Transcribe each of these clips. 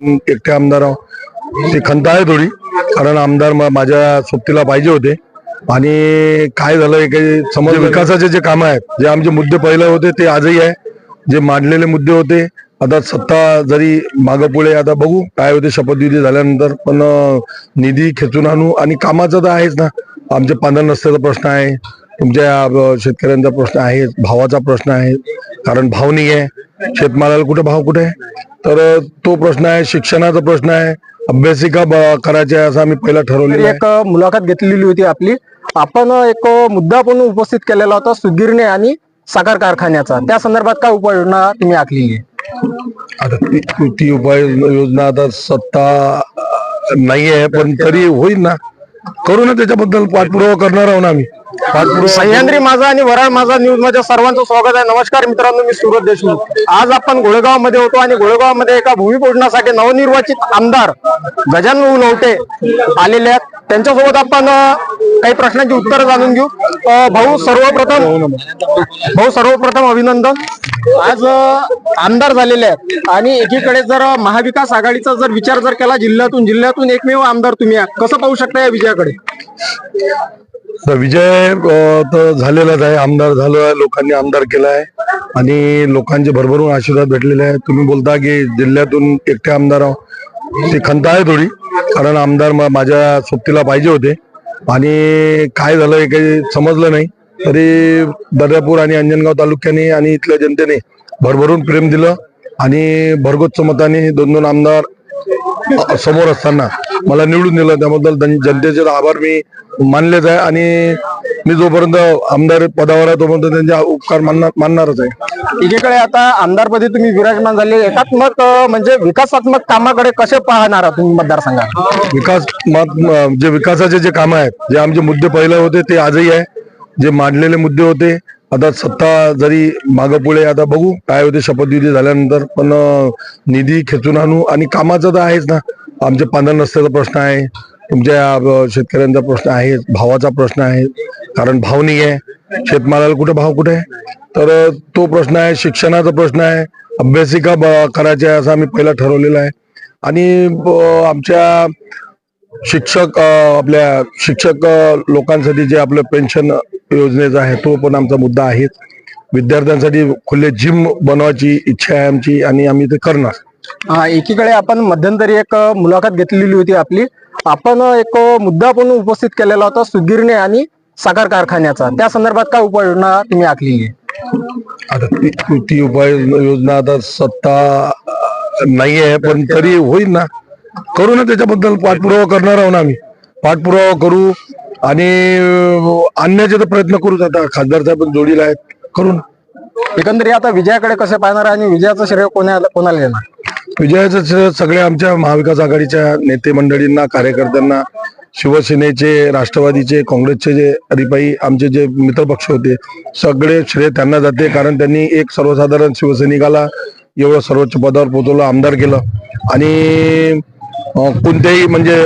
एकटे आमदार आहो ती खंत आहे थोडी. कारण आमदार माझ्या सोबतीला पाहिजे होते. आणि काय झालं काही समज विकासाचे जे कामं आहेत जे आमचे मुद्दे पहिले होते ते आजही आहे. जे मांडलेले मुद्दे होते आता सत्ता जरी मागं पुढे आता बघू काय होते शपथविधी झाल्यानंतर. पण निधी खेचून आणू आणि कामाचं तर आहेच ना. आमचे पांढर रस्त्याचा प्रश्न आहे. तुमच्या शेतकऱ्यांचा प्रश्न आहे भावाचा प्रश्न आहे कारण भाव नाही आहे. शेतमालाला कुठे भाव कुठे? तर तो प्रश्न आहे शिक्षणाचा प्रश्न आहे. अभ्यासिका आहे असं आम्ही पहिला ठरवलेलं आहे. एक मुलाखत घेतलेली होती आपली. आपण एक मुद्दा पण उपस्थित केलेला होता सुगिरणे आणि साखर कारखान्याचा. त्या संदर्भात काय उपाययोजना तुम्ही आखलेली आहे? आता ती ती उपाय योजना आता सत्ता नाही आहे पण तरी होईल ना. करू ना त्याच्याबद्दल पाठपुरावा करणार आहोत आम्ही. सह्याद्री माझा आणि वराळ माझा न्यूजमध्ये सर्वांचं स्वागत आहे. नमस्कार मित्रांनो मी सुरत देशमुख. आज आपण गोळेगावमध्ये होतो आणि गोळेगावमध्ये एका भूमिपूजनासाठी नवनिर्वाचित आमदार गजानन नवटे आलेले आहेत. त्यांच्यासोबत आपण काही प्रश्नांची उत्तरं जाणून घेऊ. भाऊ सर्वप्रथम भाऊ सर्वप्रथम अभिनंदन. आज आमदार झालेले आहेत. आणि एकीकडे जर महाविकास आघाडीचा जर विचार जर केला जिल्ह्यातून जिल्ह्यातून एकमेव आमदार तुम्ही कसं पाहू शकता या विजयाकडे? तर विजय तर झालेलाच आहे. आमदार झालो आहे लोकांनी आमदार केला आहे. आणि लोकांचे भरभरून आशीर्वाद भेटलेले आहे तुम्ही बोलता की जिल्ह्यातून एकटे आमदार आहो ती खंत आहे थोडी कारण आमदार माझ्या सोबतीला पाहिजे होते. आणि काय झालं हे काही समजलं नाही. तरी दर्यापूर आणि अंजनगाव तालुक्याने आणि इथल्या जनतेने भरभरून प्रेम दिलं आणि भरगोच्च मताने दोन दोन आमदार समोर असताना मला निवडून दिलं. त्याबद्दल जनतेचे आभार मी मानलेच आहे आणि मी जोपर्यंत आमदार पदावर आहे तोपर्यंत त्यांचे उपकार मानणार मानणारच आहे. एकीकडे आता आमदारपदी तुम्ही विराजमान झाले. एकात्मक म्हणजे विकासात्मक कामाकडे कसे पाहणार आहात तुम्ही मतदारसंघात? विकास मत जे विकासाचे जे कामं आहेत जे आमचे मुद्दे पहिले होते ते आजही आहे. जे मांडलेले मुद्दे होते आता सत्ता जरी मागं पुढे आता बघू काय होते शपथविधी झाल्यानंतर. पण निधी खेचून आणू आणि कामाचं तर आहेच ना. आमचे पांढर रस्त्याचा प्रश्न आहे. तुमच्या शेतकऱ्यांचा प्रश्न आहे भावाचा प्रश्न आहे. कारण भाव नाही आहे. शेतमालाला कुठे भाव कुठे? आहे तर तो प्रश्न आहे शिक्षणाचा प्रश्न आहे. अभ्यासिका करायची करायच्या आहे असं आम्ही पहिला ठरवलेलं आहे. आणि आमच्या शिक्षक आपल्या शिक्षक लोकांसाठी जे आपलं पेन्शन योजनेचा आहे तो पण आमचा मुद्दा आहे. विद्यार्थ्यांसाठी खुले जिम बनवायची इच्छा आहे आमची आणि आम्ही ते करणार. एकीकडे आपण मध्यंतरी एक मुलाखत घेतलेली होती आपली. आपण एक मुद्दा पण उपस्थित केलेला होता सुगिरणे आणि साखर कारखान्याचा. त्या संदर्भात काय उपाययोजना तुम्ही आखलेली आहे? आता ती ती उपाय योजना आता सत्ता नाही आहे पण तरी होईल ना. करू ना त्याच्याबद्दल पाठपुरावा करणार आहोत ना आम्ही. पाठपुरावा करू आणि आणण्याचे तर प्रयत्न करूच आता. खासदार साहेब पण जोडीला आहेत. करू ना एकंदरीत आता विजयाकडे कसे पाहणार आणि विजयाचं श्रेय कोणाला कोणाला देणार विजयाचं श्रेय सगळ्या आमच्या महाविकास आघाडीच्या नेते मंडळींना कार्यकर्त्यांना शिवसेनेचे राष्ट्रवादीचे काँग्रेसचे जे रिपाई आमचे जे मित्रपक्ष होते सगळे श्रेय त्यांना जाते. कारण त्यांनी एक सर्वसाधारण शिवसैनिकाला एवढं सर्वोच्च पदावर पोहोचवलं आमदार केलं. आणि अं, कोणत्याही म्हणजे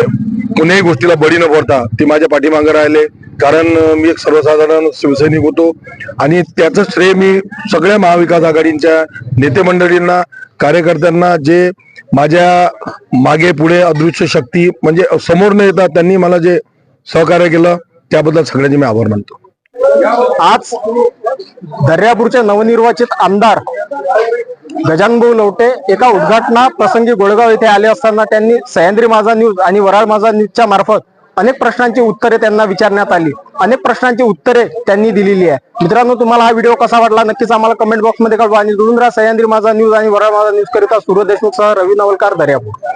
कोणीही गोष्टीला बळी न पडता ते माझ्या पाठीमागे राहिले. कारण मी एक सर्वसाधारण शिवसैनिक होतो. आणि त्याचं श्रेय मी सगळ्या महाविकास आघाडींच्या नेते मंडळींना कार्यकर्त्यांना जे माझ्या मागे पुढे अदृश्य शक्ती म्हणजे समोर न येतात त्यांनी मला जे सहकार्य केलं त्याबद्दल सगळ्यांचे मी आभार मानतो. आज दर्यापूरचे नवनिर्वाचित आमदार गजानभाऊ लवटे एका उद्घाटना प्रसंगी गोळगाव येथे आले असताना त्यांनी सह्याद्री माझा न्यूज आणि वराळ माझा न्यूजच्या मार्फत अनेक प्रश्नांची उत्तरे त्यांना विचारण्यात आली. अनेक प्रश्नांची उत्तरे त्यांनी दिलेली आहे. मित्रांनो तुम्हाला हा व्हिडिओ कसा वाटला नक्कीच आम्हाला कमेंट बॉक्समध्ये कळवा आणि जुळून राहा सह्याद्री माझा न्यूज आणि वराळ माझा न्यूज करिता सूर्य देशमुख सह रवी नवलकार दर्यापूर.